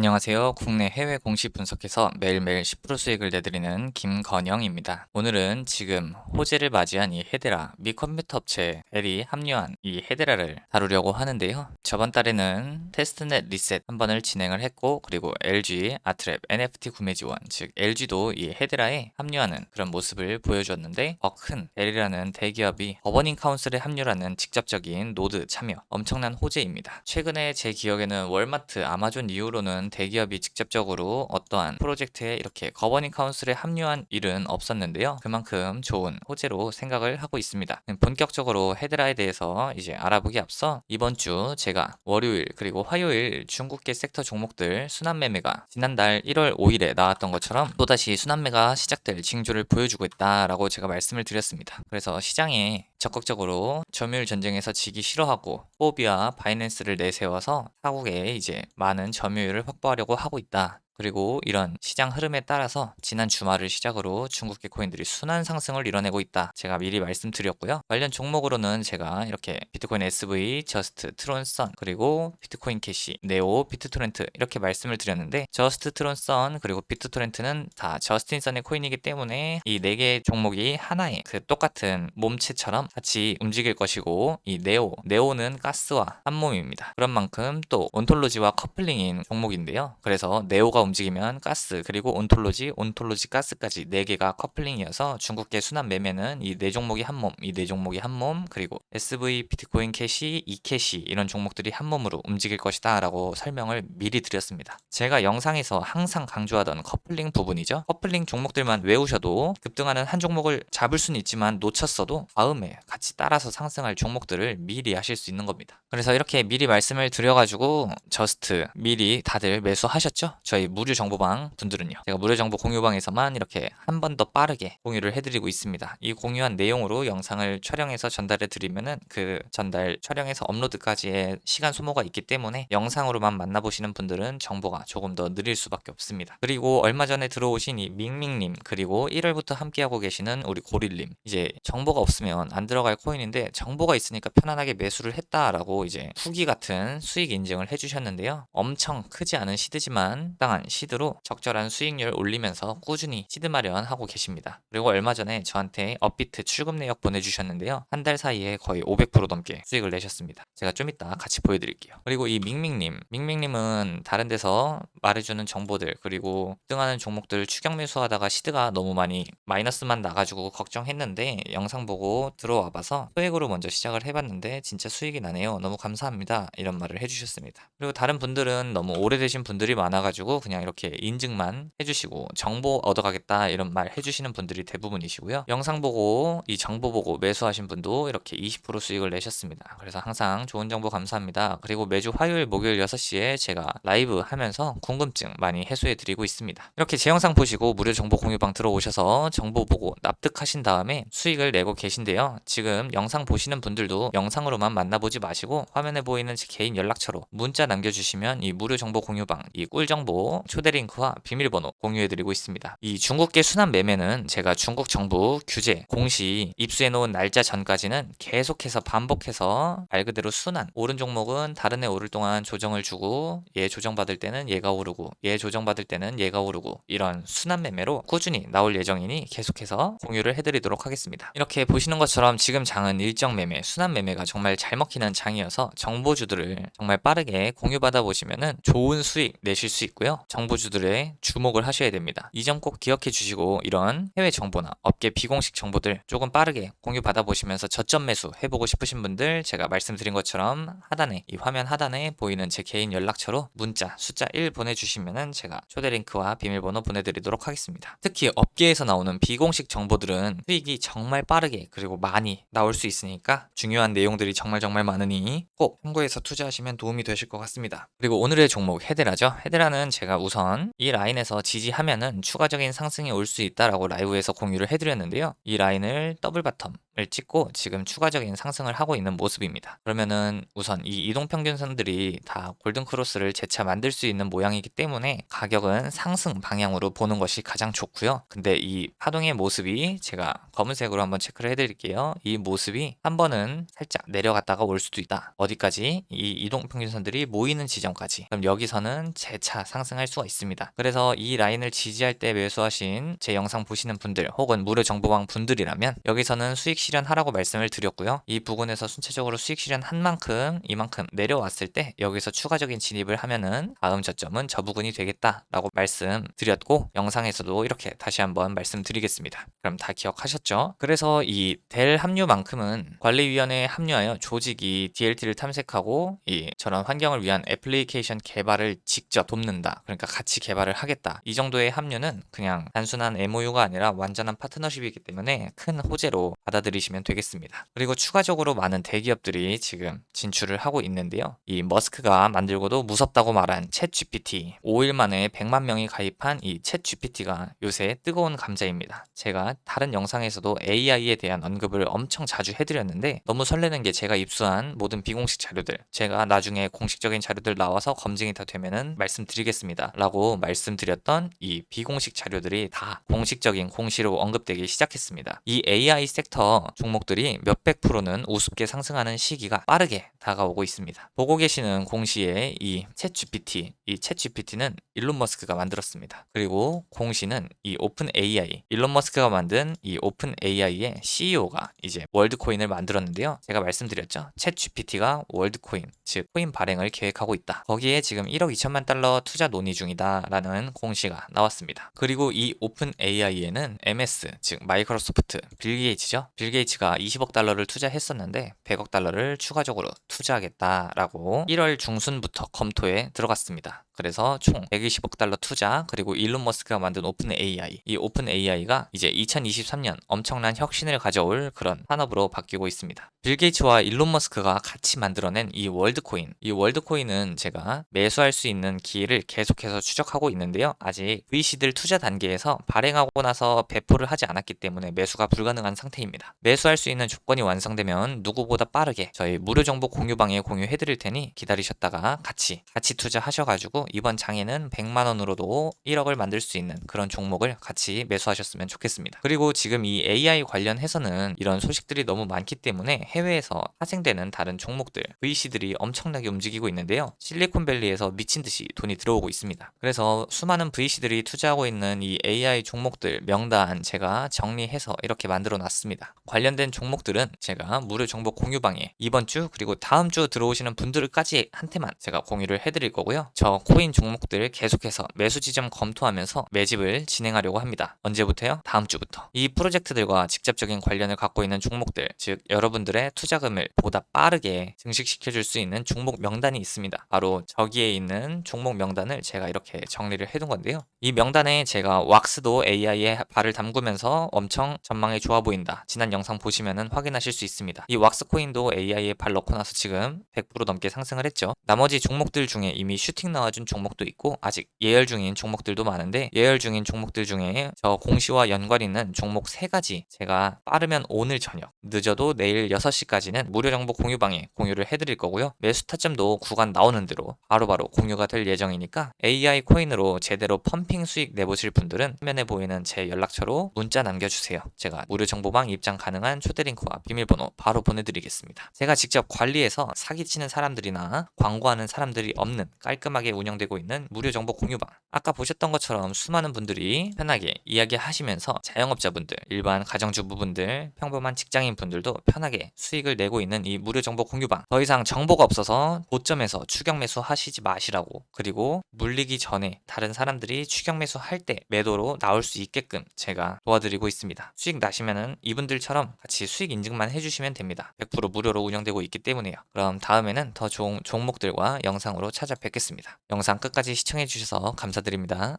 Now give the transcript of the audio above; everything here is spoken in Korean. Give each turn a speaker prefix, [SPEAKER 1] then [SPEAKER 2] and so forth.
[SPEAKER 1] 안녕하세요. 국내 해외 공시 분석해서 매일매일 10% 수익을 내드리는 김건영입니다. 오늘은 지금 호재를 맞이한 이 헤데라 미 컴퓨터 업체 L이 합류한 이 헤데라를 다루려고 하는데요. 저번 달에는 테스트넷 리셋 한 번을 진행을 했고 그리고 LG 아트랩 NFT 구매 지원 즉 LG도 이 헤데라에 합류하는 그런 모습을 보여주었는데 더큰 L이라는 대기업이 버버닝 카운슬에 합류라는 직접적인 노드 참여 엄청난 호재입니다. 최근에 제 기억에는 월마트, 아마존 이후로는 대기업이 직접적으로 어떠한 프로젝트에 이렇게 거버닝 카운슬에 합류한 일은 없었는데요. 그만큼 좋은 호재로 생각을 하고 있습니다. 본격적으로 헤드라에 대해서 이제 알아보기 앞서 이번 주 제가 월요일 그리고 화요일 중국계 섹터 종목들 순환 매매가 지난달 1월 5일에 나왔던 것처럼 또다시 순환 매가 시작될 징조를 보여주고 있다라고 제가 말씀을 드렸습니다. 그래서 시장에 적극적으로 점유율 전쟁에서 지기 싫어하고 포비와 바이낸스를 내세워서 타국에 이제 많은 점유율을 확 보하려고 하고 있다. 그리고 이런 시장 흐름에 따라서 지난 주말을 시작으로 중국계 코인들이 순환 상승을 이뤄내고 있다. 제가 미리 말씀드렸고요. 관련 종목으로는 제가 이렇게 비트코인 SV, 저스트, 트론, 선, 그리고 비트코인 캐시, 네오, 비트토렌트 이렇게 말씀을 드렸는데 저스트, 트론, 선, 그리고 비트토렌트는 다 저스틴 선의 코인이기 때문에 이 네개 종목이 하나의 그 똑같은 몸체처럼 같이 움직일 것이고 이 네오, 네오는 가스와 한 몸입니다. 그런 만큼 또 온톨로지와 커플링인 종목인데요. 그래서 네오가 움직이면 가스 그리고 온톨로지, 온톨로지 가스까지 4개가 커플링이어서 중국계 순환 매매는 이 네 종목이 한 몸, 이 네 종목이 한 몸, 그리고 SV, 비트코인 캐시, 이캐시 이런 종목들이 한 몸으로 움직일 것이다 라고 설명을 미리 드렸습니다. 제가 영상에서 항상 강조하던 커플링 부분이죠. 커플링 종목들만 외우셔도 급등하는 한 종목을 잡을 수는 있지만 놓쳤어도 다음에 같이 따라서 상승할 종목들을 미리 하실 수 있는 겁니다. 그래서 이렇게 미리 말씀을 드려가지고 저스트 미리 다들 매수하셨죠? 저희 무료 정보방 분들은요. 제가 무료 정보 공유방에서만 이렇게 한 번 더 빠르게 공유를 해드리고 있습니다. 이 공유한 내용으로 영상을 촬영해서 전달해 드리면은 그 전달 촬영해서 업로드까지의 시간 소모가 있기 때문에 영상으로만 만나보시는 분들은 정보가 조금 더 느릴 수밖에 없습니다. 그리고 얼마 전에 들어오신 이 밍밍님 그리고 1월부터 함께하고 계시는 우리 고릴님 이제 정보가 없으면 안 들어갈 코인인데 정보가 있으니까 편안하게 매수를 했다라고 이제 후기 같은 수익 인증을 해주셨는데요. 엄청 크지 않은 시드지만 땅한 시드로 적절한 수익률 올리면서 꾸준히 시드 마련하고 계십니다. 그리고 얼마 전에 저한테 업비트 출금 내역 보내주셨는데요. 한 달 사이에 거의 500% 넘게 수익을 내셨습니다. 제가 좀 이따 같이 보여드릴게요. 그리고 이 밍밍님, 밍밍님은 다른 데서 말해주는 정보들 그리고 등하는 종목들 추격 매수하다가 시드가 너무 많이 마이너스만 나가지고 걱정했는데 영상 보고 들어와 봐서 소액으로 먼저 시작을 해봤는데 진짜 수익이 나네요. 너무 감사합니다. 이런 말을 해주셨습니다. 그리고 다른 분들은 너무 오래되신 분들이 많아가지고 그냥 이렇게 인증만 해주시고 정보 얻어가겠다 이런 말 해주시는 분들이 대부분이시고요. 영상 보고 이 정보 보고 매수하신 분도 이렇게 20% 수익을 내셨습니다. 그래서 항상 좋은 정보 감사합니다. 그리고 매주 화요일 목요일 6시에 제가 라이브 하면서 궁금증 많이 해소해 드리고 있습니다. 이렇게 제 영상 보시고 무료 정보 공유방 들어오셔서 정보 보고 납득하신 다음에 수익을 내고 계신데요. 지금 영상 보시는 분들도 영상으로만 만나보지 마시고 화면에 보이는 제 개인 연락처로 문자 남겨주시면 이 무료 정보 공유방 이 꿀 정보 초대 링크와 비밀번호 공유해드리고 있습니다. 이 중국계 순환 매매는 제가 중국 정부 규제 공시 입수해놓은 날짜 전까지는 계속해서 반복해서 말 그대로 순환 오른 종목은 다른 애 오를 동안 조정을 주고 얘 조정받을 때는 얘가 오르고 얘 조정받을 때는 얘가 오르고 이런 순환 매매로 꾸준히 나올 예정이니 계속해서 공유를 해드리도록 하겠습니다. 이렇게 보시는 것처럼 지금 장은 일정 매매, 순환 매매가 정말 잘 먹히는 장이어서 정보주들을 정말 빠르게 공유받아 보시면은 좋은 수익 내실 수 있고요. 정보주들의 주목을 하셔야 됩니다. 이 점 꼭 기억해 주시고 이런 해외 정보나 업계 비공식 정보들 조금 빠르게 공유 받아 보시면서 저점 매수 해보고 싶으신 분들 제가 말씀드린 것처럼 하단에 이 화면 하단에 보이는 제 개인 연락처로 문자 숫자 1 보내주시면은 제가 초대 링크와 비밀번호 보내드리도록 하겠습니다. 특히 업계에서 나오는 비공식 정보들은 수익이 정말 빠르게 그리고 많이 나올 수 있으니까 중요한 내용들이 정말 정말 많으니 꼭 참고해서 투자하시면 도움이 되실 것 같습니다. 그리고 오늘의 종목 헤데라죠. 헤데라는 제가 우선 이 라인에서 지지하면은 추가적인 상승이 올 수 있다라고 라이브에서 공유를 해드렸는데요. 이 라인을 더블 바텀 찍고 지금 추가적인 상승을 하고 있는 모습입니다. 그러면은 우선 이 이동평균선들이 다 골든크로스를 재차 만들 수 있는 모양이기 때문에 가격은 상승 방향으로 보는 것이 가장 좋고요. 근데 이 파동의 모습이 제가 검은색으로 한번 체크를 해드릴게요. 이 모습이 한 번은 살짝 내려갔다가 올 수도 있다. 어디까지? 이 이동평균선들이 모이는 지점까지. 그럼 여기서는 재차 상승할 수가 있습니다. 그래서 이 라인을 지지할 때 매수하신 제 영상 보시는 분들 혹은 무료 정보방 분들이라면 여기서는 수익 실현하라고 말씀을 드렸고요. 이 부분에서 순차적으로 수익 실현한 만큼 이만큼 내려왔을 때 여기서 추가적인 진입을 하면은 다음 저점은 저 부분이 되겠다라고 말씀드렸고 영상에서도 이렇게 다시 한번 말씀드리겠습니다. 그럼 다 기억하셨죠? 그래서 이 델 합류만큼은 관리위원회에 합류하여 조직이 DLT를 탐색하고 이 저런 환경을 위한 애플리케이션 개발을 직접 돕는다. 그러니까 같이 개발을 하겠다. 이 정도의 합류는 그냥 단순한 MOU가 아니라 완전한 파트너십이기 때문에 큰 호재로 받아들 이시면 되겠습니다. 그리고 추가적으로 많은 대기업들이 지금 진출을 하고 있는데요. 이 머스크가 만들고도 무섭다고 말한 챗 GPT 5일 만에 100만 명이 가입한 이 챗 GPT가 요새 뜨거운 감자입니다. 제가 다른 영상에서도 AI에 대한 언급을 엄청 자주 해드렸는데 너무 설레는 게 제가 입수한 모든 비공식 자료들 제가 나중에 공식적인 자료들 나와서 검증이 다 되면은 말씀드리겠습니다. 라고 말씀드렸던 이 비공식 자료들이 다 공식적인 공시로 언급되기 시작했습니다. 이 AI 섹터 종목들이 몇백 프로는 우습게 상승하는 시기가 빠르게 다가오고 있습니다. 보고 계시는 공시에 이챗 GPT, 이 챗 GPT는 일론 머스크가 만들었습니다. 그리고 공시는 이 오픈 AI, 일론 머스크가 만든 이 오픈 AI의 CEO가 이제 월드코인을 만들었는데요. 제가 말씀드렸죠. 챗 GPT가 월드코인, 즉 코인 발행을 계획하고 있다. 거기에 지금 1억 2천만 달러 투자 논의 중이다라는 공시가 나왔습니다. 그리고 이 오픈 AI에는 MS, 즉 마이크로소프트, 빌 게이츠죠. 빌 게이츠가 20억 달러를 투자했었는데 100억 달러를 추가적으로 투자하겠다라고 1월 중순부터 검토에 들어갔습니다. 그래서 총 120억 달러 투자 그리고 일론 머스크가 만든 오픈 AI 이 오픈 AI가 이제 2023년 엄청난 혁신을 가져올 그런 산업으로 바뀌고 있습니다. 빌 게이츠와 일론 머스크가 같이 만들어낸 이 월드코인 이 월드코인은 제가 매수할 수 있는 기회를 계속해서 추적하고 있는데요. 아직 VC들 투자 단계에서 발행하고 나서 배포를 하지 않았기 때문에 매수가 불가능한 상태입니다. 매수할 수 있는 조건이 완성되면 누구보다 빠르게 저희 무료 정보 공유방에 공유해 드릴 테니 기다리셨다가 같이 같이 투자하셔가지고 이번 장에는 100만 원으로도 1억을 만들 수 있는 그런 종목을 같이 매수하셨으면 좋겠습니다. 그리고 지금 이 AI 관련해서는 이런 소식들이 너무 많기 때문에 해외에서 파생되는 다른 종목들 VC들이 엄청나게 움직이고 있는데요. 실리콘밸리에서 미친 듯이 돈이 들어오고 있습니다. 그래서 수많은 VC들이 투자하고 있는 이 AI 종목들 명단 제가 정리해서 이렇게 만들어 놨습니다. 관련된 종목들은 제가 무료 정보 공유방에 이번 주 그리고 다음 주 들어오시는 분들까지 한테만 제가 공유를 해드릴 거고요. 저 코인 종목들 계속해서 매수 지점 검토하면서 매집을 진행하려고 합니다. 언제부터요? 다음 주부터. 이 프로젝트들과 직접적인 관련을 갖고 있는 종목들, 즉 여러분들의 투자금을 보다 빠르게 증식시켜 줄 수 있는 종목 명단이 있습니다. 바로 저기에 있는 종목 명단을 제가 이렇게 정리를 해둔 건데요. 이 명단에 제가 왁스도 AI에 발을 담그면서 엄청 전망이 좋아 보인다. 지난 영상 보시면은 확인하실 수 있습니다. 이 왁스 코인도 AI에 발 넣고 나서 지금 100% 넘게 상승을 했죠. 나머지 종목들 중에 이미 슈팅 나와준 종목도 있고 아직 예열 중인 종목들도 많은데 예열 중인 종목들 중에 저 공시와 연관 있는 종목 세 가지 제가 빠르면 오늘 저녁 늦어도 내일 6시까지는 무료 정보 공유방에 공유를 해드릴 거고요. 매수 타점도 구간 나오는 대로 바로바로 공유가 될 예정이니까 AI 코인으로 제대로 펌핑 수익 내보실 분들은 화면에 보이는 제 연락처로 문자 남겨주세요. 제가 무료 정보방 입장 가능한 초대 링크와 비밀번호 바로 보내드리겠습니다. 제가 직접 관리해서 사기치는 사람들이나 광고하는 사람들이 없는 깔끔하게 운영 되고 있는 무료 정보 공유방. 아까 보셨던 것처럼 수많은 분들이 편하게 이야기하시면서 자영업자분들, 일반 가정주부분들, 평범한 직장인 분들도 편하게 수익을 내고 있는 이 무료 정보 공유방. 더 이상 정보가 없어서 고점에서 추격 매수 하시지 마시라고. 그리고 물리기 전에 다른 사람들이 추격 매수 할 때 매도로 나올 수 있게끔 제가 도와드리고 있습니다. 수익 나시면은 이분들처럼 같이 수익 인증만 해주시면 됩니다. 100% 무료로 운영되고 있기 때문에요. 그럼 다음에는 더 좋은 종목들과 영상으로 찾아뵙겠습니다. 영상 끝까지 시청해주셔서 감사드립니다.